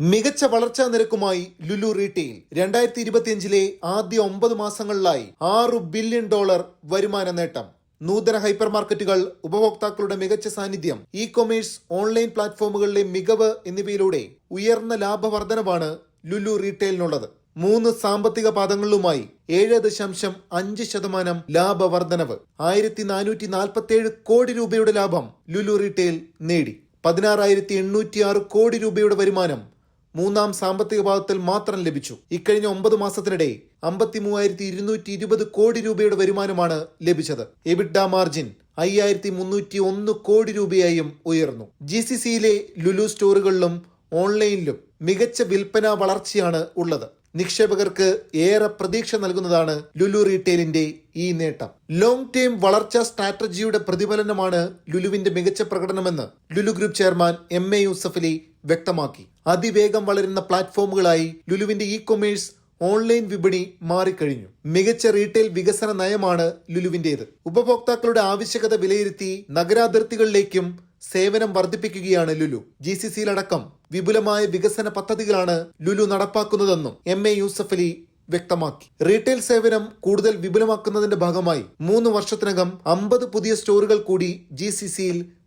മികച്ച വളർച്ചാ നിരക്കുമായി ലുലു റീറ്റെയിൽ രണ്ടായിരത്തി ഇരുപത്തിയഞ്ചിലെ ആദ്യ ഒമ്പത് മാസങ്ങളിലായി ആറു ബില്യൺ ഡോളർ വരുമാന നേട്ടം. നൂതന ഹൈപ്പർ മാർക്കറ്റുകൾ ഉപഭോക്താക്കളുടെ മികച്ച സാന്നിധ്യം ഇ കൊമേഴ്സ് ഓൺലൈൻ പ്ലാറ്റ്ഫോമുകളിലെ മികവ് എന്നിവയിലൂടെ ഉയർന്ന ലാഭവർദ്ധനമാണ് ലുലു റീറ്റെയിലിനുള്ളത്. മൂന്ന് സാമ്പത്തിക പാദങ്ങളിലുമായി ഏഴ് ദശാംശം അഞ്ച് ശതമാനം ലാഭവർധനവ്. ആയിരത്തി നാനൂറ്റി നാൽപ്പത്തി ഏഴ് കോടി രൂപയുടെ ലാഭം ലുലു റീറ്റെയിൽ നേടി. പതിനാറായിരത്തി എണ്ണൂറ്റി ആറ് കോടി രൂപയുടെ വരുമാനം മൂന്നാം സാമ്പത്തിക പാദത്തിൽ മാത്രം ലഭിച്ചു. ഇക്കഴിഞ്ഞ ഒമ്പത് മാസത്തിനിടെ അമ്പത്തി മൂവായിരത്തി ഇരുന്നൂറ്റി ഇരുപത് കോടി രൂപയുടെ വരുമാനമാണ് ലഭിച്ചത്. എബിഡ മാർജിൻ അയ്യായിരത്തി മുന്നൂറ്റി ഒന്ന് കോടി രൂപയായും ഉയർന്നു. ജി സി സിയിലെ ലുലു സ്റ്റോറുകളിലും ഓൺലൈനിലും മികച്ച വിൽപ്പന വളർച്ചയാണ് ഉള്ളത്. നിക്ഷേപകർക്ക് ഏറെ പ്രതീക്ഷ നൽകുന്നതാണ് ലുലു റീറ്റെയിലിന്റെ ഈ നേട്ടം. ലോങ് ടേം വളർച്ചാ സ്ട്രാറ്റജിയുടെ പ്രതിഫലനമാണ് ലുലുവിന്റെ മികച്ച പ്രകടനമെന്ന് Lulu group chairman M A Yusuffali വ്യക്തമാക്കി. അതിവേഗം വളരുന്ന പ്ലാറ്റ്ഫോമുകളായി ലുലുവിന്റെ ഇ കൊമേഴ്സ് ഓൺലൈൻ വിപണി മാറിക്കഴിഞ്ഞു. മികച്ച റീറ്റെയിൽ വികസന നയമാണ് ലുലുവിന്റേത്. ഉപഭോക്താക്കളുടെ ആവശ്യകത വിലയിരുത്തി നഗരാതിർത്തികളിലേക്കും സേവനം വർദ്ധിപ്പിക്കുകയാണ് ലുലു. ജി സി സിയിലടക്കം വിപുലമായ വികസന പദ്ധതികളാണ് ലുലു നടപ്പാക്കുന്നതെന്നും എം എ യൂസഫ് അലി വ്യക്തമാക്കി. റീറ്റെയിൽ സേവനം കൂടുതൽ വിപുലമാക്കുന്നതിന്റെ ഭാഗമായി മൂന്ന് വർഷത്തിനകം അമ്പത് പുതിയ സ്റ്റോറുകൾ കൂടി ജി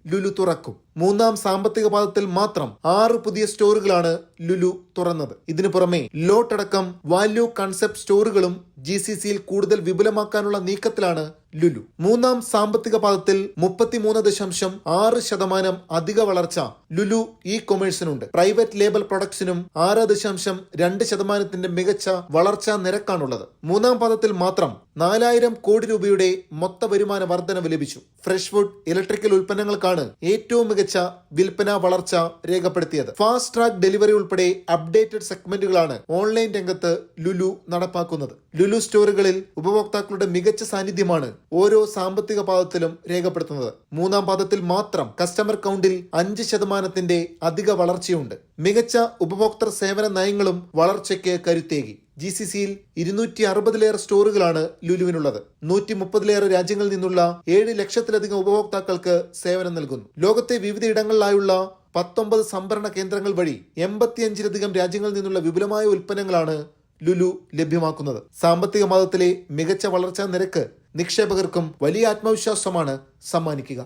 ലുലു തുറക്കും. മൂന്നാം സാമ്പത്തിക പാദത്തിൽ മാത്രം ആറ് പുതിയ സ്റ്റോറുകളാണ് ലുലു തുറന്നത്. ഇതിനു പുറമെ ലോട്ടടക്കം വാല്യൂ കൺസെപ്റ്റ് സ്റ്റോറുകളും ജി സി സിയിൽ കൂടുതൽ വിപുലമാക്കാനുള്ള നീക്കത്തിലാണ് ലുലു. മൂന്നാം സാമ്പത്തിക പാദത്തിൽ മുപ്പത്തിമൂന്ന് ദശാംശം ആറ് ശതമാനം അധിക വളർച്ച ലുലു ഇ കൊമേഴ്സിനുണ്ട് പ്രൈവറ്റ് ലേബൽ പ്രൊഡക്ട്സിനും ആറ് ദശാംശം രണ്ട് ശതമാനത്തിന്റെ മികച്ച വളർച്ചാ നിരക്കാണുള്ളത്. മൂന്നാം പാദത്തിൽ മാത്രം നാലായിരം കോടി രൂപയുടെ മൊത്ത വരുമാന വർധനവ് ലഭിച്ചു. ഫ്രഷ് ഫുഡ് ഇലക്ട്രിക്കൽ ഉൽപ്പന്നങ്ങൾക്കാണ് ഏറ്റവും മികച്ച വിൽപ്പന വളർച്ച രേഖപ്പെടുത്തിയത്. ഫാസ്റ്റ് ട്രാക്ക് ഡെലിവറി ഉൾപ്പെടെ അപ്ഡേറ്റഡ് സെഗ്മെന്റുകളാണ് ഓൺലൈൻ രംഗത്ത് ലുലു നടപ്പാക്കുന്നത്. ലുലു സ്റ്റോറുകളിൽ ഉപഭോക്താക്കളുടെ മികച്ച സാന്നിധ്യമാണ് ഓരോ സാമ്പത്തിക പാദത്തിലും രേഖപ്പെടുത്തുന്നത്. മൂന്നാം പാദത്തിൽ മാത്രം കസ്റ്റമർ കൗണ്ടിൽ അഞ്ച് ശതമാനത്തിന്റെ അധിക വളർച്ചയുണ്ട്. മികച്ച ഉപഭോക്തൃ സേവന നയങ്ങളും വളർച്ചയ്ക്ക് കരുത്തേകി. ജി സി സിയിൽ ഇരുന്നൂറ്റി അറുപതിലേറെ സ്റ്റോറുകളാണ് ലുലുവിനുള്ളത്. നൂറ്റി മുപ്പതിലേറെ രാജ്യങ്ങളിൽ നിന്നുള്ള ഏഴ് ലക്ഷത്തിലധികം ഉപഭോക്താക്കൾക്ക് സേവനം നൽകുന്നു. ലോകത്തെ വിവിധ ഇടങ്ങളിലായുള്ള പത്തൊമ്പത് സംഭരണ കേന്ദ്രങ്ങൾ വഴി എൺപത്തിയഞ്ചിലധികം രാജ്യങ്ങളിൽ നിന്നുള്ള വിപുലമായ ഉൽപ്പന്നങ്ങളാണ് ലുലു ലഭ്യമാക്കുന്നത്. സാമ്പത്തിക മാതത്തിലെ മികച്ച വളർച്ചാ നിരക്ക് നിക്ഷേപകർക്കും വലിയ ആത്മവിശ്വാസമാണ് സമ്മാനിക്കുക.